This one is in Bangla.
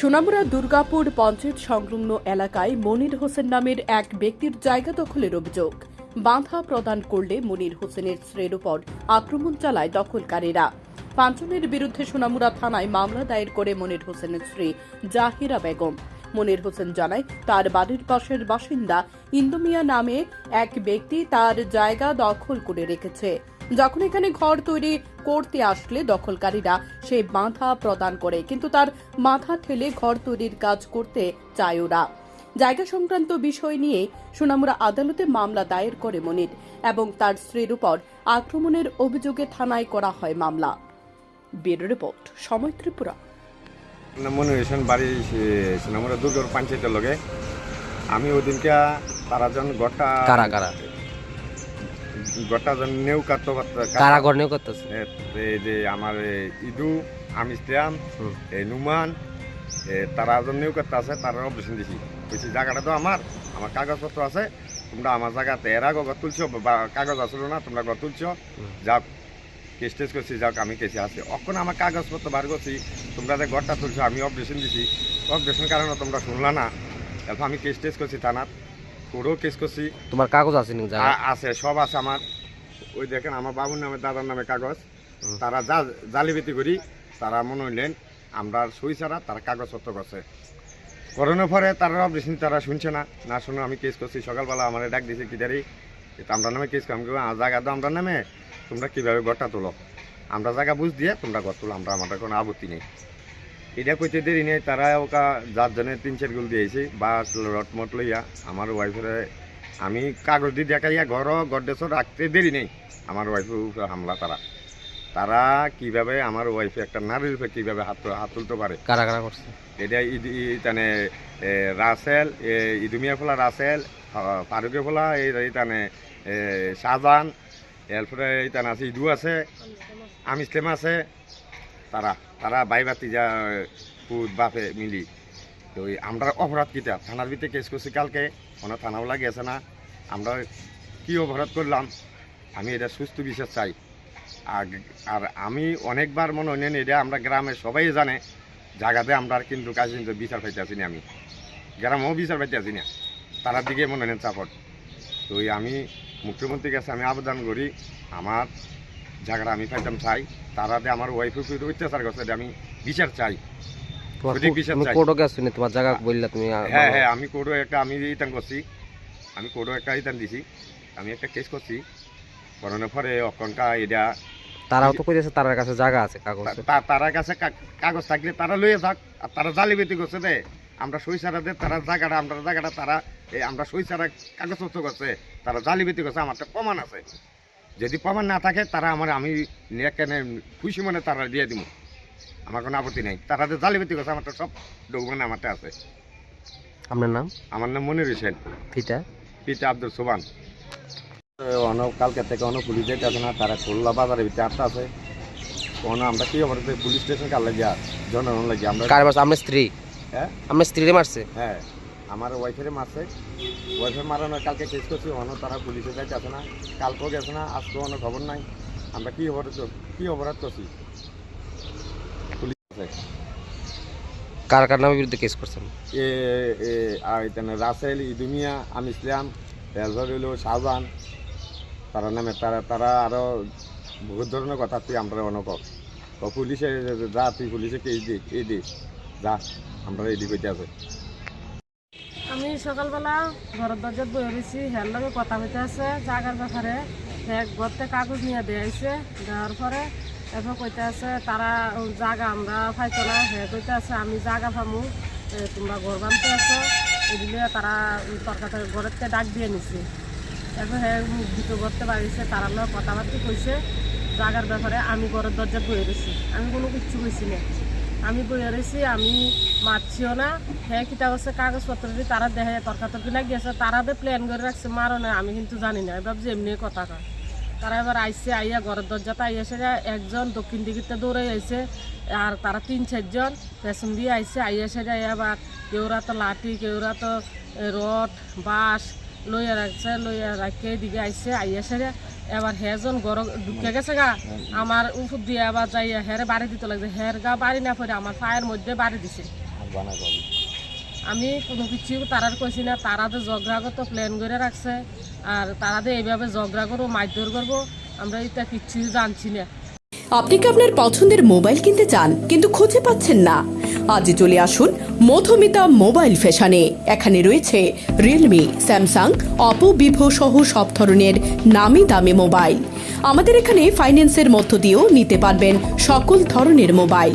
সোনামুড়া দুর্গাপুর পঞ্চায়েত সংলগ্ন এলাকায় মনির হোসেন নামের এক ব্যক্তির জায়গা দখলের অভিযোগ। বাধা প্রদান করলে মনির হোসেনের স্ত্রীর উপর আক্রমণ চালায় দখলকারীরা। পাঁচজনের বিরুদ্ধে সোনামুড়া থানায় মামলা দায়ের করে মনির হোসেনের স্ত্রী জাহিরা বেগম। মনির হোসেন জানায়, তার বাড়ির পাশের বাসিন্দা ইন্দুমিয়া নামে এক ব্যক্তি তার জায়গা দখল করে রেখেছে। যখন এখানে ঘর তৈরি করতে আসলে দখলকারীরা সেই বাধা প্রদান করে কিন্তু তার মাথা ঠেলে ঘর তৈরির কাজ করতে চায় ওরা। জায়গা সংক্রান্ত বিষয় নিয়ে সোনামুড়া আদালতে মামলা দায়ের করে মনির এবং তার স্ত্রীর উপর আক্রমণের অভিযোগে থানায় করা হয় মামলা। ব্যুরো রিপোর্ট সময় ত্রিপুরা। মনে হয়েছেন বাড়ি দুর্গর পঞ্চায়েতের লগে। আমি ওদিনকে তারা যখন গোটা কারা কারা? গোটা নেউ কাটতো কারা ঘর নিয়েও করতেছে এই যে আমার ইদু আমি ইসলাম হুম। এই নুমান এ, তারা জন নেউ কাটতে আছে তারা অপারেশন দিছি। বলছি জায়গাটা তো আমার আমার কাগজপত্র আছে তোমরা আমার জায়গাতে এর আগে ঘর তুলছো বা কাগজ আসলো না তোমরা ঘর তুলছো। যাক কেস টেস করছি যাক আমি কেসে আছি। অখন আমার কাগজপত্র বার করছি তোমরা যে ঘরটা তুলছো আমি অপারেশন দিছি। অপারেশন কারণে তোমরা শুনলা না। তারপর আমি কেস টেস করছি থানার কোর্টেও কেস করছি। তোমার কাগজ আছে নি আছে সব আছে আমার। ওই দেখেন আমার বাবুর নামে দাদার নামে কাগজ। তারা যা জালিবেতি করি তারা মনে হইলেন আমরা সই ছাড়া তারা কাগজপত্র করছে করোনার পরে তারা অপারেশন তারা শুনছে না। না শুনে আমি কেস করছি। সকালবেলা আমার ডাক দিয়েছে কিদারি এটা আমরা নামে কেস আমি কই, জায়গা তো আমরা নামে। তোমরা কীভাবে ঘরটা তোলো? আমরা জায়গা বুঝ দিয়ে তোমরা ঘর তোলো। আমরা আমাদের কোনো আপত্তি নেই। এটা কইতে দেরি নেই তারা ওকা যার জন্য তিন চার গুল দিয়েছি বা রটমট লইয়া আমার ওয়াইফের আমি কাগজ দিয়ে দেখাইয়া ঘর গড্ডেশ রাখতে দেরি নেই আমার ওয়াইফের উপরে হামলা তারা। তারা কীভাবে আমার ওয়াইফে একটা নারীর উপরে কীভাবে হাত হাত তুলতে পারে? কারা কারা করছে? এটা ইদ ই- তানে এ, রাসেল ইদুমিয়া ফোলা রাসেল ফারুকে ফোলা এই তানে শাহজাহান এরপরে এই তানে আছে ইদু আছে আমি আছে তারা তারা বাইবাতি যা পুত, বাপে মিলি। তো ওই আমরা অপরাধ কিটা থানার ভিতরে কেস করছি কালকে, কোনো থানাও লাগিয়েছে না। আমরা কি অপরাধ করলাম? আমি এটা সুস্থ বিচার চাই। আর আর আমি অনেকবার মনে হয় এটা আমরা গ্রামে সবাই জানে, জায়গাতে আমরা কিন্তু কাজ কিন্তু বিচার পাইতে আসিনি আমি। গ্রামেও বিচার পাইতে আসি না তারার দিকে মনে নেন চাপট তো আমি মুখ্যমন্ত্রীর কাছে আমি আবেদন করি, আমার জায়গাটা আমি পাইতাম চাই। তারাতে আমার ওয়াইফের উপর অত্যাচার করছে আমি বিচার চাই। তোমার জায়গা বললা তুমি হ্যাঁ হ্যাঁ আমি কোর্টও একটা আমি ইতান করছি। আমি কোর্টও একটা ইতান দিছি। আমি একটা কেস করছি। করানোর পরে অকনকা এটা তারাও তো কইতেছে তার কাছে জায়গা আছে কাগজ তারার কাছে কাগজ থাকলে তারা লইয়ে যাক। আর তারা জালিবেতি করছে দে আমরা সই ছাড়া দে তারা জায়গাটা আমরা জায়গাটা তারা এই আমরা সই ছাড়া কাগজপত্র করছে। তারা জালিবেতি করছে আমার তো প্রমাণ আছে। যদি প্রমাণ না থাকে তারা আমার আমি এখানে খুশি মনে তারা দিয়ে দিব আমার কোনো আপত্তি নেই। তারা যে জালিবেতি করছে আমার তো সব ডকুমেন্ট আমারটা আছে। আপনার নাম? আমার নাম মনির হোসেন। ফিটা পিতা আব্দুল সোবান অনেক কালকে থেকে অনেক পুলিশ যেতে না তারা খুললা বাজারের ভিতরে আটটা আছে। কোনো আমরা কি খবর পুলিশ স্টেশন কার লাগিয়া? জনগণ লাগিয়া আমরা কার আপনার স্ত্রী? হ্যাঁ। আপনার স্ত্রীরে মারছে? হ্যাঁ। আমার ওয়াইফের মারছে। ওয়াইফের মারানো কালকে কেস করছি অন্য তারা পুলিশে যাইতে আসে না। কালকেও গেছে না আজকেও অনেক খবর নাই। আমরা কি অপরাধ কি অপরাধ করছি? পুলিশ কার কার নামের বিরুদ্ধে কেস করছেন? রাসেল ইদুমিয়া আমি ইসলাম এরপর হইল শাহজাহান তারা নামে তারা তারা আরও বহুত ধরনের কথা তুই আমরা অনেক পুলিশে যা তুই পুলিশে কে এই দিক এই দিক যা আমরা এই দিক হইতে আছে আমি সকালবেলা ঘরের দরজাত বয়ে রয়েছি হের লগে কথা হইতে আছে, জাগার ব্যাপারে। এক ঘরতে কাগজ নিয়ে দিয়েছে দেওয়ার পরে এরপর কইতে আছে, তারা জাগা আমরা পাইতো না। হে কইতে আছে, আমি জাগা পামু তোমরা ঘর বানতে আছো। এদিকে তারা তরকাতে ঘরেতে ডাক দিয়ে নিছে। এরপর হে দুটো করতে পারিছে তারা লোক কথাবার্তা কইছে। জাগার ব্যাপারে আমি ঘরের দরজাত বয়ে রয়েছি আমি কোনো কিচ্ছু কইছি না। আমি বইয়া রয়েছি আমি মারছিও না। হ্যাঁ কিতা করছে কাগজপত্র দিয়ে তারা দেখা দেখে তর্কাতর্কি লাগিয়েছে তারা দিয়ে প্ল্যান করে রাখছে মারো না আমি কিন্তু জানি না এবার যে এমনি কথা কয়। তারা এবার আইসে আইয়া ঘরের দরজাতে আইসে একজন দক্ষিণ দিকে দৌড়ে আইসে আর তারা তিন চারজন পেছন দিয়ে আইসে আইসে যায় আবার কেউরা তো লাঠি কেউরা তো রড, বাঁশ লইয়া রাখছে, লইয়া রাখে দিকে আইসে আইসে এবার হেজন গর ঢুকে গেছে গা, আমার উপর দিয়ে আবার যাইয়া হেরে বাড়ি দিতে লাগছে। হের গা বাড়ি না পড়ে, আমার পায়ের মধ্যে বাড়ি দিছে। আমি কোনো কিছু তারার কইছি না তারা তো জগরাগত প্ল্যান করে রাখছে আর তারা তো এইভাবে জগরা করব মারধর করব আমরা এটা কিচ্ছু জানছি না। আপনি কি আপনার পছন্দের মোবাইল কিনতে চান কিন্তু খুঁজে পাচ্ছেন না? আজই চলে আসুন মধুমিতা মোবাইল ফ্যাশনে। এখানে রয়েছে রিয়েলমি স্যামসাং অপো ভিভো সহ সব ধরনের নামি দামি মোবাইল। আমাদের এখানে ফাইন্যান্সের মধ্য দিয়েও নিতে পারবেন সকল ধরনের মোবাইল।